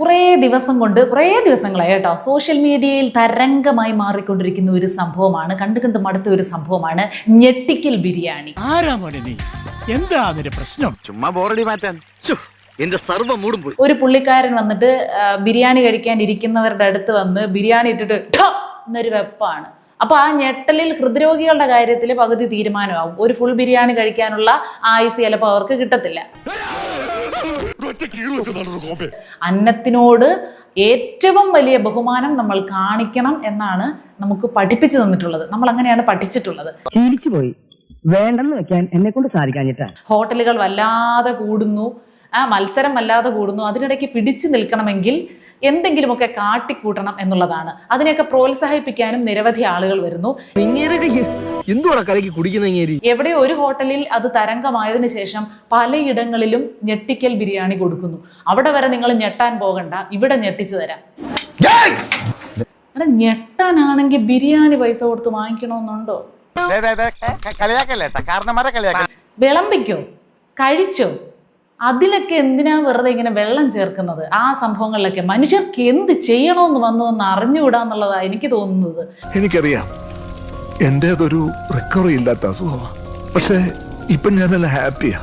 കുറേ ദിവസം കൊണ്ട് കുറേ ദിവസങ്ങളായി കേട്ടോ. സോഷ്യൽ മീഡിയയിൽ തരംഗമായി മാറിക്കൊണ്ടിരിക്കുന്ന ഒരു സംഭവമാണ്. കണ്ടു കണ്ട് മടുത്ത ഒരു സംഭവമാണ് ഞെട്ടിക്കൽ ബിരിയാണി. എന്താ പ്രശ്നം? ചുമ്മാ ബോറടി മാറ്റാൻ. ശ്ശോ, എന്റെ സർവ മൂടും പോയി. ഒരു പുള്ളിക്കാരൻ വന്നിട്ട് ബിരിയാണി കഴിക്കാൻ ഇരിക്കുന്നവരുടെ അടുത്ത് വന്ന് ബിരിയാണി ഇട്ടിട്ട് എന്നൊരു വെപ്പാണ്. അപ്പൊ ആ ഞെട്ടലിൽ ഹൃദ്രോഗികളുടെ കാര്യത്തിൽ പകുതി തീരുമാനമാവും. ഒരു ഫുൾ ബിരിയാണി കഴിക്കാനുള്ള ആയുസ് ചിലപ്പോൾ അവർക്ക് കിട്ടത്തില്ല. അന്നത്തിനോട് ഏറ്റവും വലിയ ബഹുമാനം നമ്മൾ കാണിക്കണം എന്നാണ് നമുക്ക് പഠിപ്പിച്ചു തന്നിട്ടുള്ളത്. നമ്മൾ അങ്ങനെയാണ് പഠിച്ചിട്ടുള്ളത്. ശീലിച്ചു പോയി വേണ്ടെന്ന് വെക്കാൻ എന്നെ കൊണ്ട് സാധിക്കാഞ്ഞിട്ടാ ഹോട്ടലുകൾ വല്ലാതെ കൂടുന്നു. ആ മത്സരം വല്ലാതെ കൂടുന്നു. അതിനിടയ്ക്ക് പിടിച്ചു നിൽക്കണമെങ്കിൽ എന്തെങ്കിലുമൊക്കെ കാട്ടിക്കൂട്ടണം എന്നുള്ളതാണ്. അതിനെയൊക്കെ പ്രോത്സാഹിപ്പിക്കാനും നിരവധി ആളുകൾ വരുന്നു. എവിടെ ഒരു ഹോട്ടലിൽ അത് തരംഗമായതിനു ശേഷം പലയിടങ്ങളിലും ഞെട്ടിക്കൽ ബിരിയാണി കൊടുക്കുന്നു. അവിടെ വരെ നിങ്ങൾ ഞെട്ടാൻ പോകണ്ട. ഇവിടെ ഞെട്ടിച്ചു തരാം. എടാ, ഞെട്ടാനാണെങ്കിൽ ബിരിയാണി പൈസ കൊടുത്ത് വാങ്ങിക്കണമെന്നുണ്ടോ? കളിയാക്കല്ലേട്ടാ കാരണന്മാരെ കളിയാക്കൽ വിളമ്പിക്കോ? കഴിച്ചോ? അതിലൊക്കെ എന്തിനാ വെറുതെ ഇങ്ങനെ വെള്ളം ചേർക്കുന്നത്? ആ സംഭവങ്ങളിലൊക്കെ മനുഷ്യർക്ക് എന്ത് ചെയ്യണമെന്ന് വന്നു എന്ന് അറിഞ്ഞുകൂടാന്നുള്ളതാണ് എനിക്ക് തോന്നുന്നത്. എനിക്കറിയാം. എന്റേതൊരു റിക്കവറി ഇല്ലാത്ത അസുഖമാണ് പക്ഷേ ഇപ്പൊ നല്ല ഹാപ്പിയാ